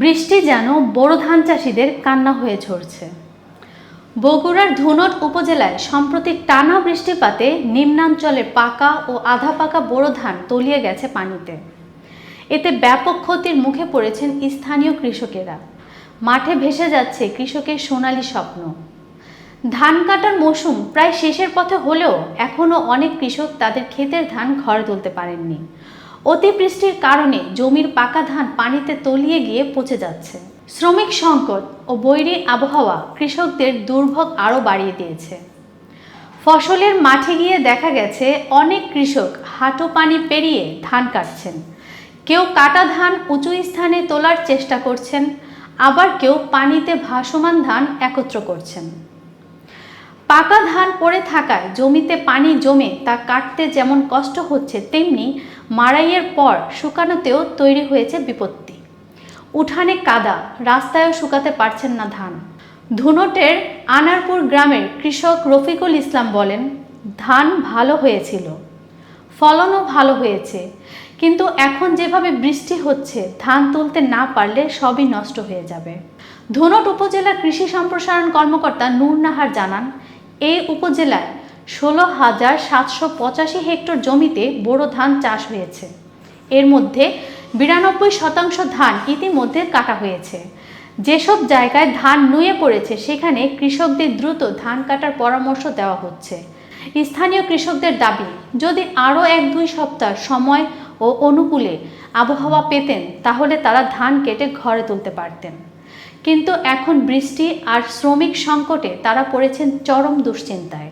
বৃষ্টি যেন বোরো ধান চাষিদের কান্না হয়ে ঝরছে। বগুড়ার ধুনট উপজেলায় সম্প্রতি টানা বৃষ্টিপাতে নিম্নাঞ্চলে পাকা ও আধা পাকা বোরো ধান তলিয়ে গেছে পানিতে। এতে ব্যাপক ক্ষতির মুখে পড়েছেন স্থানীয় কৃষকেরা। মাঠে ভেসে যাচ্ছে কৃষকের সোনালি স্বপ্ন। ধান কাটার মৌসুম প্রায় শেষের পথে হলেও এখনও অনেক কৃষক তাদের ক্ষেতের ধান ঘরে তুলতে পারেননি। অতিবৃষ্টির কারণে জমির পাকা ধান পানিতে তলিয়ে গিয়ে পচে যাচ্ছে। শ্রমিক সংকট ও বৈরী আবহাওয়া কৃষকদের দুর্ভোগ আরও বাড়িয়ে দিয়েছে। ফসলের মাঠে গিয়ে দেখা গেছে, অনেক কৃষক হাঁটু পানি পেরিয়ে ধান কাটছেন। কেউ কাটা ধান উঁচু স্থানে তোলার চেষ্টা করছেন, আবার কেউ পানিতে ভাসমান ধান একত্র করছেন। পাকা ধান পড়ে থাকায় জমিতে পানি জমে তা কাটতে যেমন কষ্ট হচ্ছে, তেমনি মাড়াইয়ের পর শুকানোতেও তৈরি হয়েছে বিপত্তি। উঠানে কাদা, রাস্তায়ও শুকাতে পারছেন না ধান। ধুনটের আনারপুর গ্রামের কৃষক রফিকুল ইসলাম বলেন, ধান ভালো হয়েছিল, ফলনও ভালো হয়েছে, কিন্তু এখন যেভাবে বৃষ্টি হচ্ছে, ধান তুলতে না পারলে সবই নষ্ট হয়ে যাবে। ধুনট উপজেলার কৃষি সম্প্রসারণ কর্মকর্তা নূর নাহার জানান এই উপজেলায় ষোলো হাজার সাতশো পঁচাশি হেক্টর জমিতে বোরো ধান চাষ হয়েছে। এর মধ্যে বিরানব্বই শতাংশ ধান ইতিমধ্যে কাটা হয়েছে। যেসব জায়গায় ধান নুয়ে পড়েছে, সেখানে কৃষকদের দ্রুত ধান কাটার পরামর্শ দেওয়া হচ্ছে। স্থানীয় কৃষকদের দাবি, যদি আরও এক দুই সপ্তাহ সময় ও অনুকূলে আবহাওয়া পেতেন, তাহলে তারা ধান কেটে ঘরে তুলতে পারতেন। কিন্তু এখন বৃষ্টি আর শ্রমিক সংকটে তারা পড়েছেন চরম দুশ্চিন্তায়।